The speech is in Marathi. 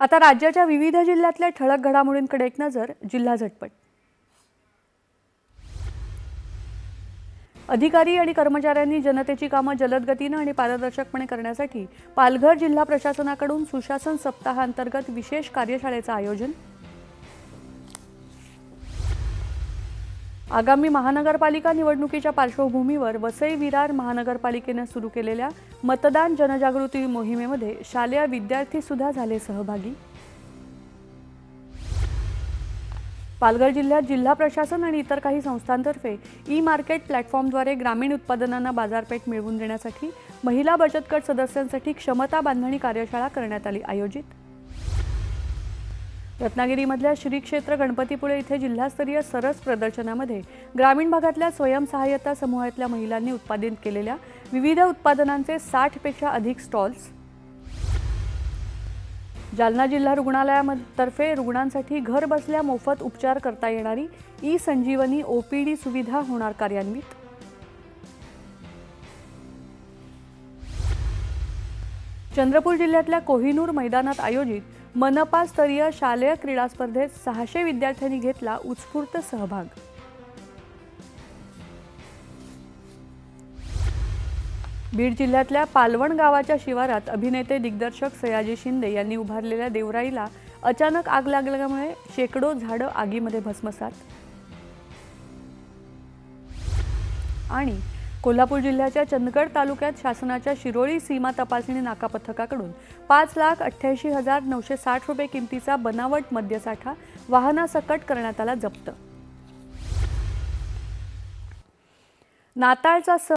आता राज्याच्या विविध जिल्ह्यातल्या ठळक घडामोडींकडे एक नजर जिल्हा झटपट. अधिकारी आणि कर्मचाऱ्यांनी जनतेची कामं जलद गतीनं आणि पारदर्शकपणे करण्यासाठी पालघर जिल्हा प्रशासनाकडून सुशासन सप्ताहांतर्गत विशेष कार्यशाळेचं आयोजन आगामी महानगरपालिका निवडणुकीच्या पार्श्वभूमीवर वसई विरार महानगरपालिकेनं सुरू केलेल्या मतदान जनजागृती मोहिमेमध्ये शालेय विद्यार्थी सुद्धा झाले सहभागी. पालघर जिल्ह्यात जिल्हा प्रशासन आणि इतर काही संस्थांतर्फे ई मार्केट प्लॅटफॉर्मद्वारे ग्रामीण उत्पादनांना बाजारपेठ मिळवून देण्यासाठी महिला बचत गट सदस्यांसाठी क्षमता बांधणी कार्यशाळा करण्यात आली आयोजित रत्नागिरीमधल्या श्री क्षेत्र गणपतीपुळे इथे जिल्हास्तरीय सरस प्रदर्शनामध्ये ग्रामीण भागातल्या स्वयंसहाय्यता समूहातल्या महिलांनी उत्पादित केलेल्या विविध उत्पादनांचे साठपेक्षा अधिक स्टॉल्स. जालना जिल्हा रुग्णालयातर्फे रुग्णांसाठी घर बसल्या मोफत उपचार करता येणारी ई संजीवनी ओपीडी सुविधा होणार कार्यान्वित. चंद्रपूर जिल्ह्यातल्या कोहिनूर मैदानात आयोजित मनपास्तरीय शालेय क्रीडा स्पर्धेत सहाशे विद्यार्थ्यांनी घेतला उत्स्फूर्त सहभाग. बीड जिल्ह्यातल्या पालवण गावाच्या शिवारात अभिनेते दिग्दर्शक सयाजी शिंदे यांनी उभारलेल्या देवराईला अचानक आग लागल्यामुळे शेकडो झाडं आगीमध्ये भस्मसात. आणि कोल्हापूर जिल्ह्याच्या चंदगड तालुक्यात शासनाच्या शिरोळी सीमा तपासणी नाका पथकाकडून पाच लाख अठ्ठ्याऐंशी हजार नऊशे साठ रुपये किमतीचा बनावट मद्यसाठा वाहनासकट करण्यात आला जप्त. नाताळचा सण